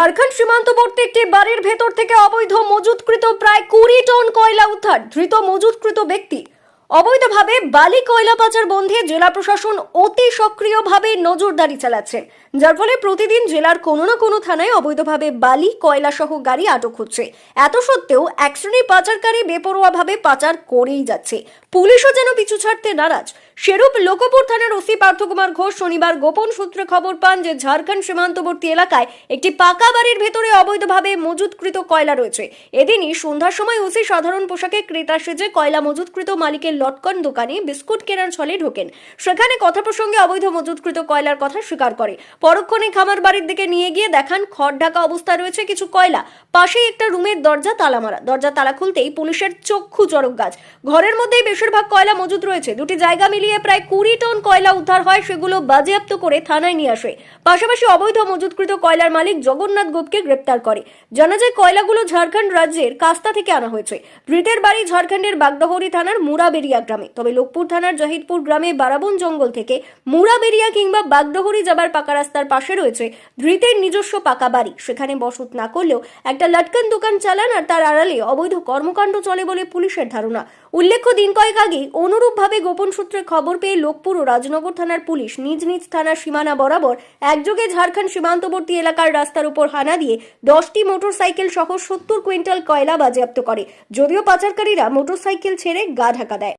ঝাড়খণ্ড সীমান্তবর্তী একটি বাড়ির ভেতর থেকে অবৈধ মজুতকৃত প্রায় কুড়ি টন কয়লা উদ্ধার, ধৃত মজুতকৃত ব্যক্তি। অবৈধভাবে বালি কয়লা পাচার বন্ধে জেলা প্রশাসন অতি সক্রিয়ভাবে নজরদারি চালাচ্ছে। যার ফলে প্রতিদিন জেলার কোনো না কোনো থানায় অবৈধভাবে বালি কয়লা সহ গাড়ি আটক হচ্ছে। এত সত্ত্বেও এক শ্রেণি পাচারকারী বেপরোয়াভাবে পাচার করেই যাচ্ছে। পুলিশও যেন পিছু ছাড়তে নারাজ। সেরূপ লোকপুর থানার ওসি পার্থকুমার ঘোষ শনিবার গোপন সূত্রে খবর পান যে ঝাড়খণ্ড সীমান্তবর্তী এলাকায় একটি পাকা বাড়ির ভেতরে অবৈধভাবে মজুতকৃত কয়লা রয়েছে। এদিনই সন্ধ্যার সময় ওসি সাধারণ পোশাকে ক্রেতা সেজে কয়লা মজুতকৃত মালিকের লটকন দোকানে বিস্কুট কেনার ছলে ঢোকেন। সেখানে কথা প্রসঙ্গে অবৈধ মজুতকৃত কয়লার কথা স্বীকার করে। পরক্ষণে খামার বাড়ির দিকে নিয়ে গিয়ে দেখান, খড় ঢাকা অবস্থায় রয়েছে কিছু কয়লা। পাশেই একটা রুমের দরজা তালা মারা, দরজা তালা খুলতেই পুলিশের চক্ষু চরক গাছ। ঘরের মধ্যেই বেশিরভাগ কয়লা মজুত রয়েছে। দুটি জায়গা মিলিয়ে প্রায় কুড়ি টন কয়লা উদ্ধার হয়, সেগুলো বাজেয়াপ্ত করে থানায় নিয়ে আসে। পাশাপাশি অবৈধ মজুতকৃত কয়লার মালিক জগন্নাথ গোপকে গ্রেপ্তার করে। জানা যায়, কয়লাগুলো ঝাড়খণ্ড রাজ্যের কাস্তা থেকে আনা হয়েছে। ধৃতের বাড়ি ঝাড়খণ্ডের বাগডহরি থানার মুরাবেরিয়া গ্রামে। তবে লোকপুর থানার জাহিদপুর গ্রামে বারাবন জঙ্গল থেকে মুরাবেরিয়া কিংবা বাগডহরি যাবার পাকা রাস্তার পাশে রয়েছে ধৃতের নিজস্ব পাকা বাড়ি। সেখানে বসত না করলেও একটা লাটকান দোকান চালান আর তার আড়ালে অবৈধ কর্মকাণ্ড চলে বলে পুলিশের ধারণা। উল্লেখ্য, দিন কয়েক আগে অনুরূপভাবে গোপন সূত্রে খবর পেয়ে লোকপুর ও রাজনগর থানার পুলিশ নিজ নিজ থানার সীমানা বরাবর একযোগে ঝাড়খণ্ড সীমান্তবর্তী এলাকার রাস্তার উপর হানা দিয়ে দশটি মোটরসাইকেল সহ সত্তর কুইন্টাল কয়লা বাজেয়াপ্ত করে। যদিও পাচারকারীরা মোটরসাইকেল ছেড়ে গা ঢাকা দেয়।